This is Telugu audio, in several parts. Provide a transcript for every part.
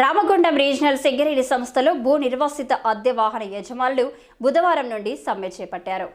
రామగుండం రీజనల్ సింగరేణి సంస్థలో భూ నిర్వాసిత అద్దె వాహన యజమానులు బుధవారం నుండి సమ్మె చేపట్టారు.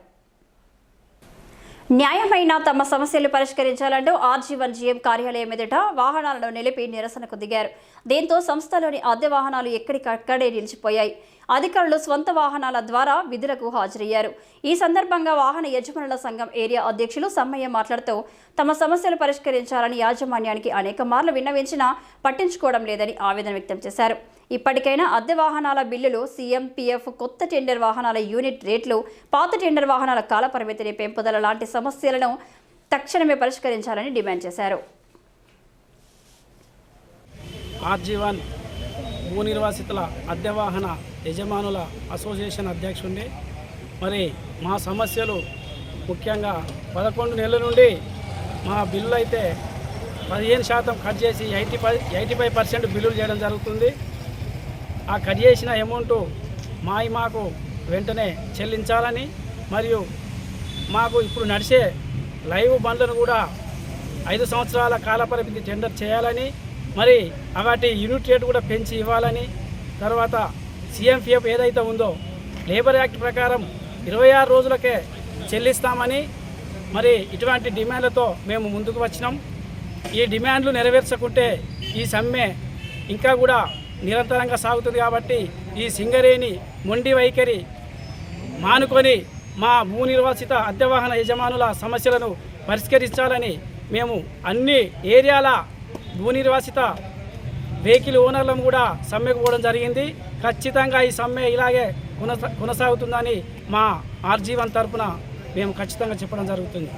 న్యాయమైన తమ సమస్యలు పరిష్కరించాలంటూ ఆర్జీవన్ జీఎం కార్యాలయం ఎదుట వాహనాలను నిలిపి నిరసనకు దిగారు. దీంతో సంస్థలోని అద్దె వాహనాలు ఎక్కడికక్కడే నిలిచిపోయాయి. అధికారులు స్వంత వాహనాల ద్వారా విధులకు హాజరయ్యారు. ఈ సందర్భంగా వాహన యజమానుల సంఘం ఏరియా అధ్యక్షులు సమ్మయ్య మాట్లాడుతూ తమ సమస్యలు పరిష్కరించాలని యాజమాన్యానికి అనేక మార్లు విన్నవించినా పట్టించుకోవడం లేదని ఆవేదన వ్యక్తం చేశారు. ఇప్పటికైనా అద్దె వాహనాల బిల్లులు సీఎంపీఎఫ్ కొత్త టెండర్ వాహనాల యూనిట్ రేట్లు పాత టెండర్ వాహనాల కాలపరిమితిని పెంపుదల లాంటి సమస్యలను తక్షణమే పరిష్కరించాలని డిమాండ్ చేశారు. ఆర్జీవన్ భూ నిర్వాసితుల అద్దె వాహన యజమానుల అసోసియేషన్ అధ్యక్షుడిని మరి మా సమస్యలు ముఖ్యంగా పదకొండు నెలల నుండి మా బిల్లు అయితే పదిహేను శాతం కట్ చేసి eighty five eighty five percent బిల్లులు చేయడం జరుగుతుంది. ఆ కట్ చేసిన అమౌంట్ మాయి మాకు వెంటనే చెల్లించాలని మరియు మాకు ఇప్పుడు నడిచే లైవ్ బండ్లను కూడా ఐదు సంవత్సరాల కాలపరిమితి టెండర్ చేయాలని మరి వాటి యూనిట్ రేట్ కూడా పెంచి ఇవ్వాలని తర్వాత సీఎంపీఎఫ్ ఏదైతే ఉందో లేబర్ యాక్ట్ ప్రకారం ఇరవై ఆరు రోజులకే చెల్లిస్తామని మరి ఇటువంటి డిమాండ్లతో మేము ముందుకు వచ్చినాం. ఈ డిమాండ్లు నెరవేర్చకుంటే ఈ సమ్మె ఇంకా కూడా నిరంతరంగా సాగుతుంది కాబట్టి ఈ సింగరేణి మొండి వైఖరి మానుకొని మా భూ నిర్వాసిత అద్దెవాహన యజమానుల సమస్యలను పరిష్కరించాలని మేము అన్ని ఏరియాల భూ నిర్వాసిత వెహికల్ ఓనర్లను కూడా సమ్మెకు పోవడం జరిగింది. ఖచ్చితంగా ఈ సమ్మె ఇలాగే కొనసాగుతుందని మా ఆర్జీవన్ తరపున మేము ఖచ్చితంగా చెప్పడం జరుగుతుంది.